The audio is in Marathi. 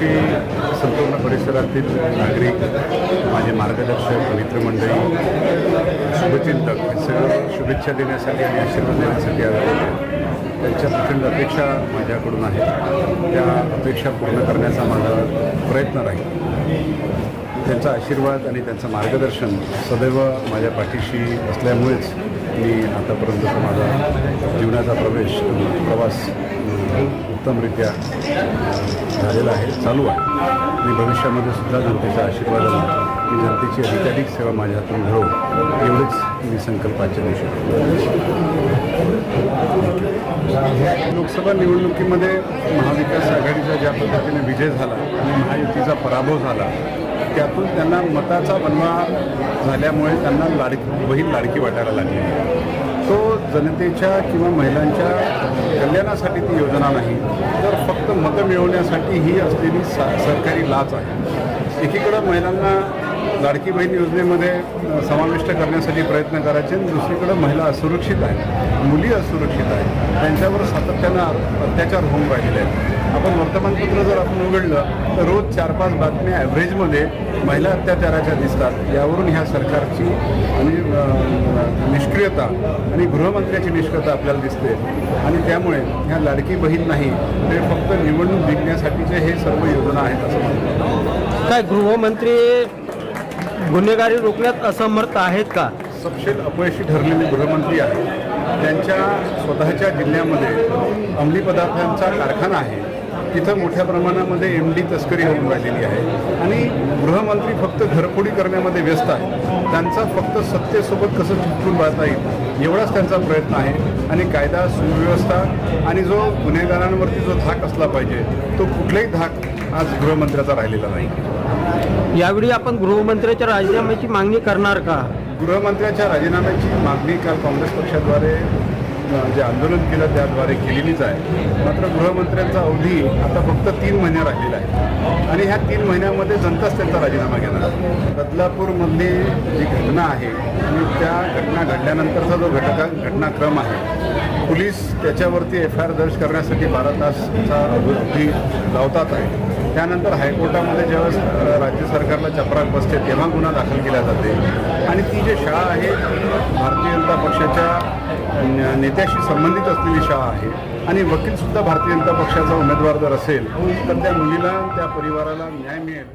दिवशी संपूर्ण परिसरातील नागरिक माझे मार्गदर्शक मित्रमंडळी शुभचिंतक सगळं शुभेच्छा देण्यासाठी आणि आशीर्वाद देण्यासाठी आले त्यांच्या प्रचंड अपेक्षा माझ्याकडून आहेत. त्या अपेक्षा पूर्ण करण्याचा माझा प्रयत्न राहील. त्यांचा आशीर्वाद आणि त्यांचं मार्गदर्शन सदैव माझ्या पाठीशी असल्यामुळेच मी आतापर्यंतचा माझा जीवनाचा प्रवेश प्रवास उत्तमरित्या झालेला आहे चालू आहे. आणि भविष्यामध्ये सुद्धा जनतेच्या आशीर्वादाने मी जनतेची अधिकाधिक सेवा माझ्या हातून घडवू एवढेच मी संकल्पाच्या दिवशी लोकसभा निवडणुकीमध्ये महाविकास आघाडीचा ज्या पद्धतीने विजय झाला आणि महायुतीचा पराभव झाला त्यातून त्यांना मताचा बनवा झाल्यामुळे त्यांना लाडकी बहीण लाडकी वाटायला लागली. तो जनतेच्या किंवा महिलांच्या कल्याणासाठी ती योजना नाही तर फक्त मतं मिळवण्यासाठी ही असलेली सा सरकारी लाच आहे. एकीकडं महिलांना लाडकी बहीण योजनेमध्ये समाविष्ट करण्यासाठी प्रयत्न करायचे. आणि दुसरीकडं महिला असुरक्षित आहेत मुली असुरक्षित आहेत. त्यांच्यावर सातत्यानं अत्याचार होऊन राहिले आहेत. आपण वर्तमानपत्र जर आपण उघडलं तर रोज चार पाच बातम्या ॲव्हरेजमध्ये महिला अत्याचाराच्या दिसतात. यावरून ह्या सरकारची आणि निष्क्रियता आणि गृहमंत्र्याची निष्क्रियता आपल्याला दिसते. आणि त्यामुळे ह्या लाडकी बहीण नाही ते फक्त निवडणूक जिंकण्यासाठीचे हे सर्व योजना आहेत असं काय गृहमंत्री गुन्हेगारी रोखण्यात असमर्थ आहेत का? सपशेल अपयशी ठरलेले गृहमंत्री आहेत. त्यांच्या स्वतःच्या जिल्ह्यामध्ये अंमली पदार्थांचा कारखाना आहे. तिथं मोठ्या प्रमाणामध्ये एम डी तस्करी होऊन राहिलेली आहे. आणि गृहमंत्री फक्त घरफोडी करण्यामध्ये व्यस्त आहे त्यांचा फक्त सत्तेसोबत कसं चिटकून राहता येईल एवढाच त्यांचा प्रयत्न आहे. आणि कायदा सुव्यवस्था आणि जो गुन्हेगारांवरती जो धाक असला पाहिजे तो कुठलाही धाक आज गृहमंत्र्याचा राहिलेला नाही. यावेळी आपण गृहमंत्र्याच्या राजीनाम्याची मागणी करणार का? गृहमंत्र्याच्या राजीनाम्याची मागणी काल काँग्रेस पक्षाद्वारे जे आंदोलन केलं त्याद्वारे केलेलीच आहे. मात्र गृहमंत्र्यांचा अवधी आता फक्त तीन महिने राहिलेला आहे. आणि ह्या तीन महिन्यामध्ये जनताच त्यांचा राजीनामा घेणार बदलापूरमधली जी घटना आहे आणि त्या घटना घडल्यानंतरचा जो घटका घटनाक्रम आहे पोलीस त्याच्यावरती एफ आय आर दर्ज करण्यासाठी बारा तासचा अवधी लावतात आहे. त्यानंतर हायकोर्टामध्ये ज्यावेळेस राज्य सरकारला चपराक बसते तेव्हा गुन्हा दाखल केला जाते. आणि ती जी शाळा आहे भारतीय जनता पक्षाच्या नेत्याशी संबंधित असलेली शाळा आहे. आणि वकीलसुद्धा भारतीय जनता पक्षाचा उमेदवार जर असेल तर त्या मुलीला त्या परिवाराला न्याय मिळेल.